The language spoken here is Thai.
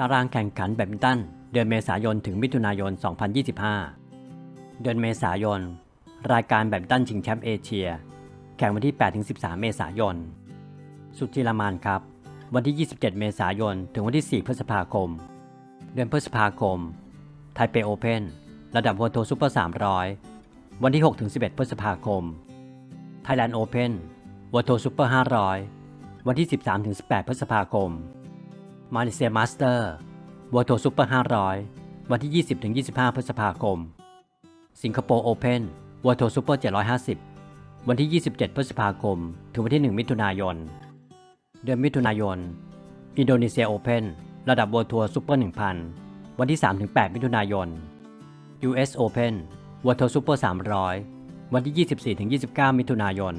ตารางแข่งขันแบดมินตัน เดือนเมษายนถึงมิถุนายน 2025 เดือนเมษายน รายการแบดมินตันชิงแชมป์เอเชีย แข่งวันที่ 8-13 เมษายน สุจิรามานครับ วันที่ 27 เมษายน ถึงวันที่ 4 พฤษภาคม เดือนพฤษภาคม ไทเปโอเพนระดับวันโทซูเปอร์ 300 วันที่ 6-11 พฤษภาคม ไทยแลนด์โอเพนวันโทซูเปอร์ 500 วันที่ 13-18 พฤษภาคม มาเลเซียมาสเตอร์วันโทซูเปอร์500 วันที่ 20-25 พฤษภาคม สิงคโปร์โอเพนวันโทซูเปอร์750 วันที่ 27 พฤษภาคม ถึงวันที่ 1 มิถุนายน เดือนมิถุนายน อินโดนีเซียโอเพนระดับ World Tour Super 1000 วันที่ 3-8 มิถุนายน US Open World Tour Super 300 วันที่ 24-29 มิถุนายน